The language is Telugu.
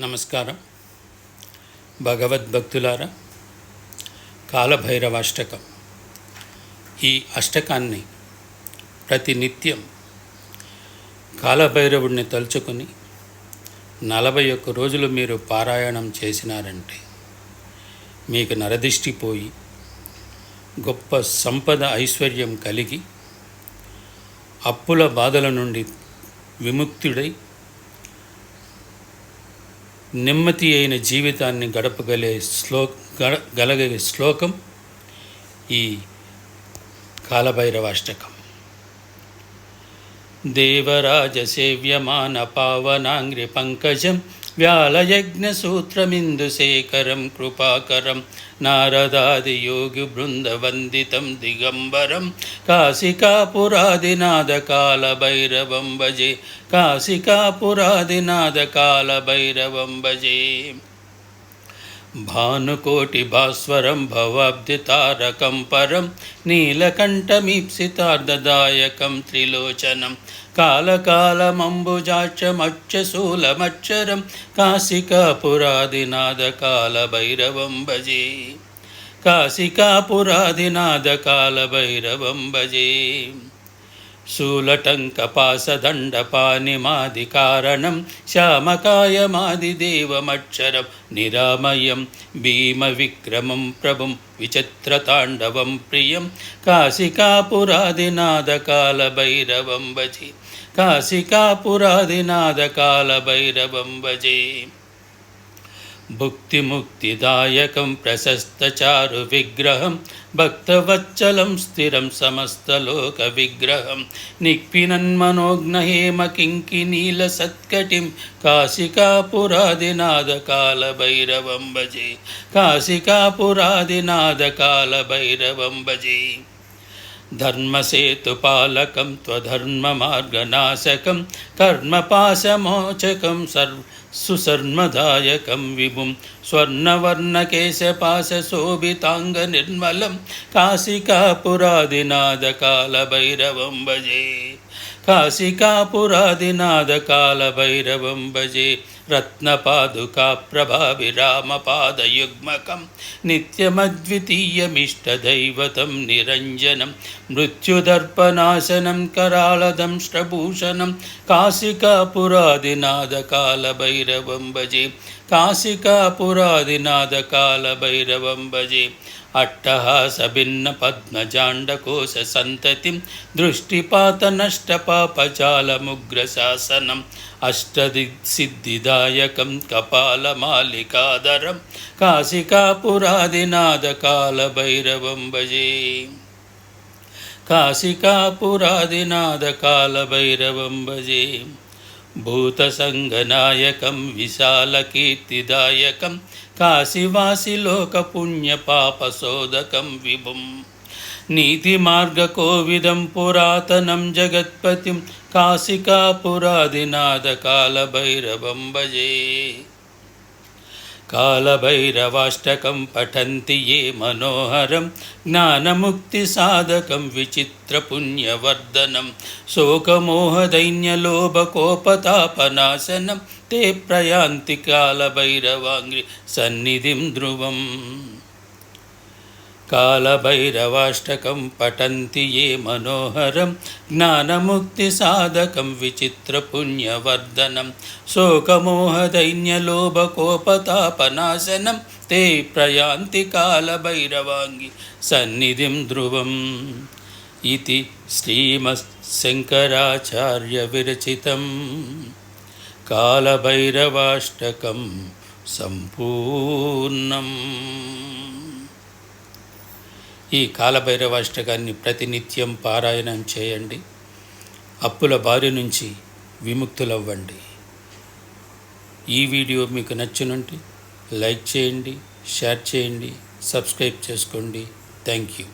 నమస్కారం. భగవద్భక్తులారా కాలభైరవాష్టకం. ఈ అష్టకాన్ని ప్రతినిత్యం కాలభైరవుడిని తలుచుకుని నలభై ఒక్క రోజులు మీరు పారాయణం చేసినారంటే మీకు నరదిష్టి పోయి గొప్ప సంపద ఐశ్వర్యం కలిగి అప్పుల బాధల నుండి విముక్తుడై నెమ్మది అయిన జీవితాన్ని గడపగలే శ్లో గడ శ్లోకం ఈ కాలభైరవాష్టకం. దేవరాజసేవ్యమాన పావనాంగ్రి పంకజం వ్యాలయజ్ఞసూత్రమిందుశేఖరం కృపాకరం నారదాదియోగి బృందవందితం దిగంబరం కాశికాపురాదినాథకాలభైరవం భజే కాశికాపురాదినాథకాలభైరవం భజే భానుకోటి భాస్వరం భవాబ్ది తారకం పరం నీలకంఠమీప్సితార్ధదాయకం త్రిలోచనం. కాలకాలమంబుజాక్షమక్షశూలమక్షరం కాశికాపురాదినాథకాలభైరవం భజే కాశికాపురాదినాథకాలభైరవం భజే శూలటంకపాసదండపానిమాదికారణం శ్యామకాయమాదిదేవమక్షరం నిరామయం భీమవిక్రమం ప్రభుం విచిత్రతాండవం ప్రియం కాశికాపురాదినాథకాలభైరవం భజే కాశికాపురాదినాథకాలభైరవం భజే భుక్తిముక్తిదాయకం ప్రశస్తచారు విగ్రహం భక్తవత్సలం స్థిరం సమస్తలోక విగ్రహం. నిక్పినన్మనోజ్ఞహేమ కింకినీల సత్కటిం కాశికాపురాదినాథకాలభైరవం భజే కాశికాపురాదినాథకాలభైరవం భజే ధర్మసేతుపాలకం త్వధర్మమార్గనాశకం కర్మపాశమోచకం సర్వ సుసర్మదాయకం విభుం స్వర్ణవర్ణకేశపాశోభితాంగనిర్మలం रत्नपादुकाप्रभाविरामपादयुग्मकं नित्यमद्वितीयमिष्टदैवतं निरञ्जनं मृत्युदर्पनाशनं करालदं श्रभूषणं काशिकापुरादिनादकालभैरवं भजे काशिकापुरादिनादकालभैरवं भजे अट्टहासभिन्नपद्मजाण्डकोशसन्ततिं दृष्टिपातनष्टपापजालमुग्रशासनम् अष्टदिसिद्धिदा దాయకం కపాలమాలికాదరం. కాశికాపురాదినాదకాలభైరవం భజే కాశికాపురాదినాదకాలభైరవం భజే భూతసంగనాయకం విశాలకీర్తిదాయకం కాశీవాసిలోకపుణ్యపాపశోదకం విభుం. नीतिमार्गकोविदं पुरातनं जगत्पतिं काशिकापुरादिनाथकालभैरवं भजे कालभैरवाष्टकं पठन्ति ये मनोहरं ज्ञानमुक्तिसाधकं विचित्रपुण्यवर्धनं शोकमोहदैन्यलोभकोपतापनाशनं ते प्रयान्ति कालभैरवाङ्घ्रि सन्निधिं ध्रुवम् कालभैरवाष्टकं पठन्ति ये मनोहरं ज्ञानमुक्तिसाधकं विचित्रपुण्यवर्धनं शोकमोहदैन्यलोभकोपतापनाशनं ते प्रयान्ति कालभैरवाङ्गि सन्निधिं ध्रुवम् इति श्रीमत्शङ्कराचार्यविरचितं कालभैरवाष्टकं सम्पूर्णम् ఈ కాలభైరవాష్టకాన్ని ప్రతినిత్యం పారాయణం చేయండి. అప్పుల బారి నుంచి విముక్తులవ్వండి. ఈ వీడియో మీకు నచ్చినట్టు లైక్ చేయండి షేర్ చేయండి సబ్స్క్రైబ్ చేసుకోండి. Thank you.